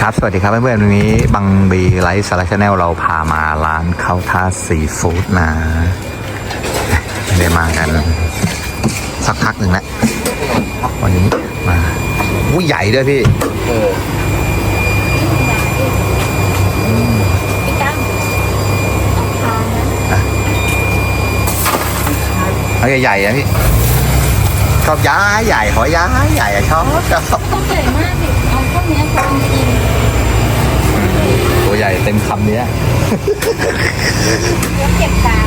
ครับ สวัสดีครับเพื่อนๆวันนี้บังบีไลฟ์สาระชาแนลเราพามาร้านข้าวท่าซีฟู้ดนะไม่ได้มากัน สักพักหนึ่งแล้ววันนี้มาอู้ใหญ่ด้วยพี่พี่ตั้งเอาพานะเขาใหญ่ๆนะพี่ชอบย้ายใหญ่ขอย้ายใหญ่อะชอบชอบต้องใหญ่มากสิเอาพวกเนี้ยพอกินตัวใหญ่ เต็มคำเนี้ยแล้วเก็บตาม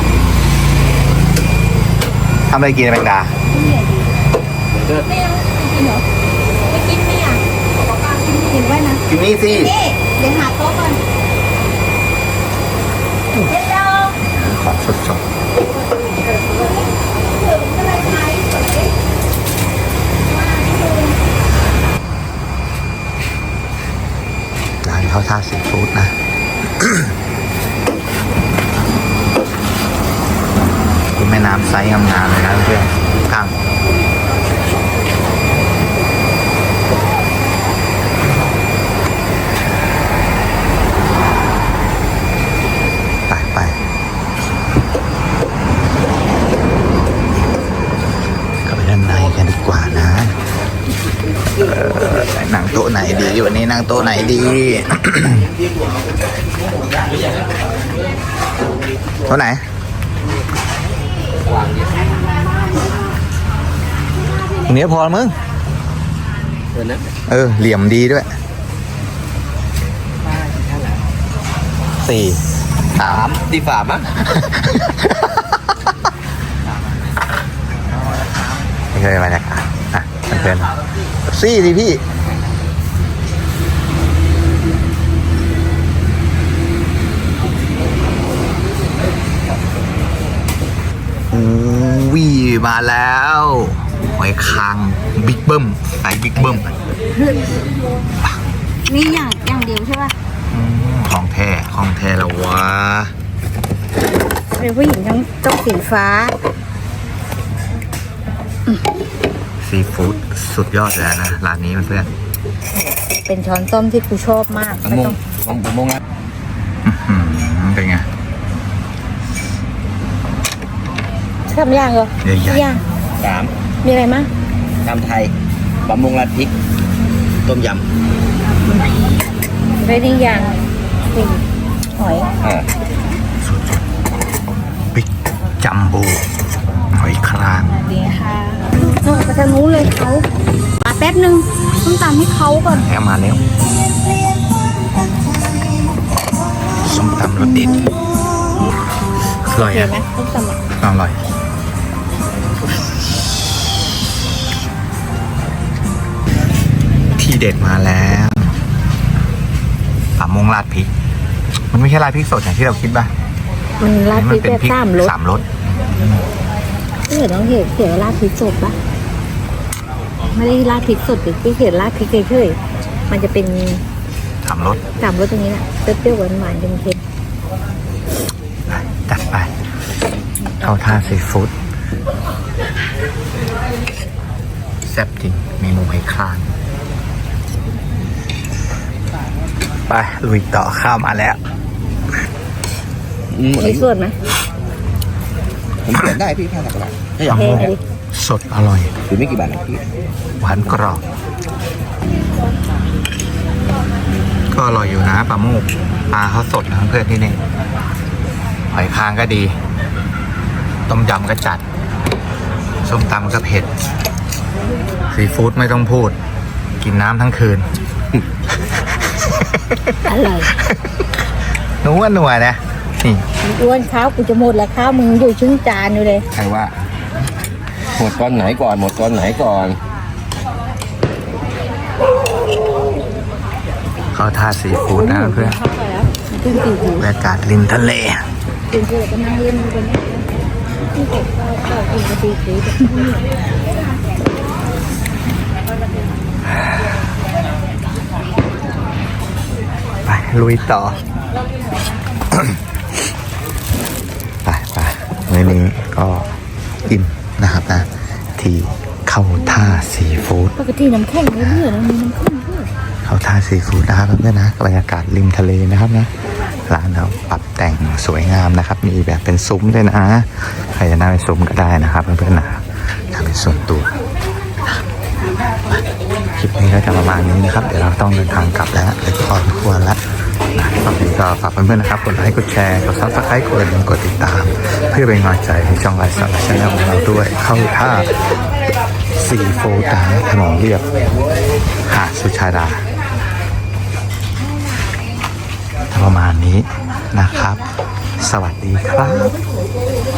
ทำอะไรกินแมงดาต้องใหญ่ดีไม่เอากินเหรอไม่กินไม่อยากขอปลากินกินไว้นะกินนี่สินี่เดี๋ยวหาโต๊ะก่อนเดี๋ยวเราของสดถึงจะไปใช้ ๆร้านข้าวท่าซีฟู้ดนะ คุณแม่น้ำ ไซส์งามๆเลยนะเพื่อนข้างไปไปเข้าไปด้านในกันดีกว่านะเออนั่งโต๊ะไหนดีวันนี้นั่งโต๊ะไหนดีโต๊ะไหน ดีโต๊ะไหนตรงนี้พอแล้วมึงเดี๋ยวนะเออ เหลี่ยมดีด้วยสี่สาสามมตีสามอะไม่เคยบรรยากาศอะเพื่อนๆสี่ดิพี่ วีมาแล้วหอยคางบิ๊กเบิ้มไซส์บิ๊กเบิ้มนี่อย่างอย่างเดียวใช่ป่ะอืมของแท้ของแท้แล้ววะเป็นผู้หญิงทั้งต้องสีฟ้า ซีฟู้ดสุดยอดเลยนะ ร้านนี้เพื่อนเป็นช้อนส้อมที่กูชอบมากผมไม่มต้งองผมผมมงอะๆอื้อหือเป็นไง ทำย่างเหรอใหญ่ๆย่างสามมีอะไรมั้งตำไทยบะมงราดพริก ต้มยไม่ได้ย่างสี่หอยำอ่าบิ๊กจัมโบ้หอยครางดีค่ะโน่นไปทางนู้นเลยเขามาแป๊บนึงต้องตามให้เขาก่อนแล้มาแล้วส้มตำรสเด็ดอร่อยเห็นอะไหมต้องตำอะอร่อย เด็ดมาแล้วป่ามงราดพริก มันไม่ใช่ราดพริกสดอย่างที่เราคิดป่ะมันราดพริกเป็นแค่พริกสามรสสามรสที่เห็นต้องเห็นเขียนว่าราดพริกสดปะไม่ได้ราดพริกสดหรือที่เขียนราดพริกเฉยๆมันจะเป็นสามรสสามรสตรงนี้แหละเปรี้ยวๆหวานๆเค็มจัดไปเข้าท่าซีฟู้ดแซ่บจริงมีหมูให้คลาง ไปลุยต่อข้าวมาแล้วอืมๆมีส่วนไหมผมเขียนได้พี่แค่หลักหลักถ้าอยากเท่ดิสดอร่อยหรือไม่กี่บาทนะพี่หวานกรอบ ก็อร่อยอยู่นะปลาโมกปลาเขาสดนะเพื่อนที่นี่หอยคางก็ดี ต้มยำก็จัด ส้มตำก็เผ็ด ซีฟู้ดไม่ต้องพูด กินน้ำทั้งคืน อร่อยนัวนัวนะนี่อ้วนข้าวกูจะหมดแล้วข้าวมึงอยู่ชึ่งจานอยู่เลยใครว่าหมดตอนไหนก่อน หมดตอนไหนก่อนเข้าท่าซีฟู้ดนะเพื่อนเข้าไปแล้วขึ้นสี่หูบรรยากาศริมทะเลกินเสร็จก็นั่งเล่นกันเนี่ยที่เก็บข้าวก็กินกะปิสีแบบนี้ ไป ลุยต่อ ไปไปมื้อนี้ก็อิ่มนะครับนะ ที่เข้าท่าซีฟู้ดปกติน้ำแข็งไม่เหลือแล้วมีน้ำแข็งด้วยเขาทานซีฟู้ดนะครับเพื่อนๆนะบรรยากาศริมทะเลนะครับนะร้านเราปรับแต่งสวยงามนะครับ มีแบบเป็นซุ้มด้วยนะใครจะนั่งเป็นซุ้มก็ได้นะครับเพื่อนๆนะทำเป็นส่วนตัวคลิปนี้ก็จะประมาณนี้นะครับ เดี๋ยวเราต้องเดินทางกลับแล้วเดี๋ยวพอสมคว ก็ฝากเพื่อนๆนะครับ กดไลค์ กดแชร์ กดซับสไครต์กดกระดิ่งกดติดตาม เพื่อเป็นกำลังใจให้ช่องไลฟ์สไตล์ชาแนลของเราด้วย เข้าท่าสีโฟตาถนนเรียบ หาดสุชาดา ประมาณนี้นะครับ สวัสดีครับ